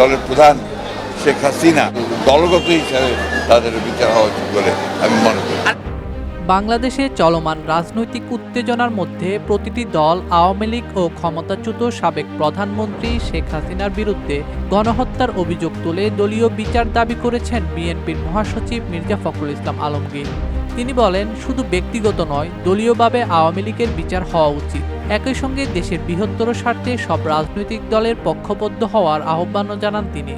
দলের প্রধান শেখ হাসিনা দলগত হিসাবে তাদের বিচার হওয়া উচিত বলে আমি মনে করি। বাংলাদেশে চলমান রাজনৈতিক উত্তেজনার মধ্যে প্রতিটি দল আওয়ামী লীগ ও ক্ষমতাচ্যুত সাবেক প্রধানমন্ত্রী শেখ হাসিনার বিরুদ্ধে গণহত্যার অভিযোগ তুলে দলীয় বিচার দাবি করেছেন বিএনপির মহাসচিব মির্জা ফখরুল ইসলাম আলমগীর। তিনি বলেন, শুধু ব্যক্তিগত নয়, দলীয়ভাবে আওয়ামী লীগের বিচার হওয়া উচিত। একই সঙ্গে দেশের বৃহত্তর স্বার্থে সব রাজনৈতিক দলের পক্ষবদ্ধ হওয়ার আহ্বানও জানান তিনি।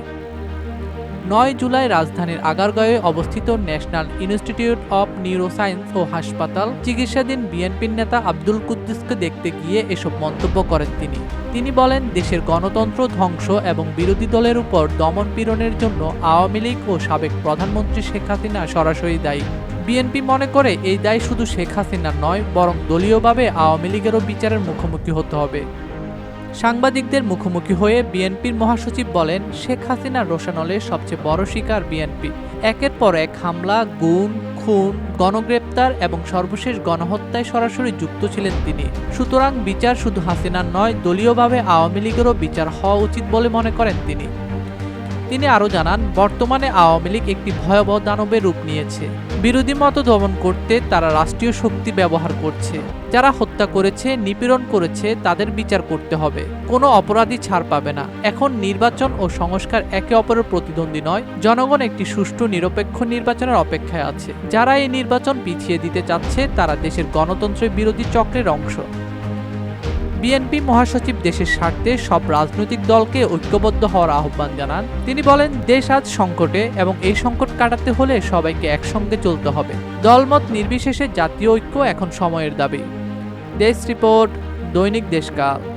নয় জুলাই রাজধানীর আগারগাঁয়ে অবস্থিত ন্যাশনাল ইনস্টিটিউট অব নিউরোসায়েন্স ও হাসপাতাল চিকিৎসাধীন বিএনপির নেতা আব্দুল কুদ্দুসকে দেখতে গিয়ে এসব মন্তব্য করেন তিনি। তিনি বলেন, দেশের গণতন্ত্র ধ্বংস এবং বিরোধী দলের উপর দমন পীড়নের জন্য আওয়ামী লীগ ও সাবেক প্রধানমন্ত্রী শেখ হাসিনা সরাসরি দায়ী। বিএনপি মনে করে এই দায় শুধু শেখ হাসিনার নয়, বরং দলীয়ভাবে আওয়ামী লীগেরও বিচারের মুখোমুখি হতে হবে। সাংবাদিকদের মুখোমুখি হয়ে বিএনপির মহাসচিব বলেন, শেখ হাসিনার রোশানলের সবচেয়ে বড় শিকার বিএনপি। একের পর এক হামলা, গুম, খুন, গণগ্রেপ্তার এবং সর্বশেষ গণহত্যায় সরাসরি যুক্ত ছিলেন তিনি। সুতরাং বিচার শুধু হাসিনার নয়, দলীয়ভাবে আওয়ামী লীগেরও বিচার হওয়া উচিত বলে মনে করেন তিনি। তিনি আরও জানান, বর্তমানে আওয়ামী লীগ একটি ভয়াবহ দানবের রূপ নিয়েছে। বিরোধী মত দমন করতে তারা রাষ্ট্রীয় শক্তি ব্যবহার করছে। যারা হত্যা করেছে, নিপীড়ন করেছে, তাদের বিচার করতে হবে। কোনো অপরাধী ছাড় পাবে না। এখন নির্বাচন ও সংস্কার একে অপরের প্রতিদ্বন্দ্বী নয়, জনগণ একটি সুষ্ঠু, নিরপেক্ষ নির্বাচনের অপেক্ষায় আছে। যারা এই নির্বাচন পিছিয়ে দিতে চাচ্ছে, তারা দেশের গণতন্ত্রের বিরোধী চক্রের অংশ। বিএনপি মহাসচিব দেশের স্বার্থে সব রাজনৈতিক দলকে ঐক্যবদ্ধ হওয়ার আহ্বান জানান। তিনি বলেন, দেশ আজ সংকটে এবং এই সংকট কাটাতে হলে সবাইকে একসঙ্গে চলতে হবে। দলমত নির্বিশেষে জাতীয় ঐক্য এখন সময়ের দাবি। দেশ রিপোর্ট, দৈনিক দেশকাল।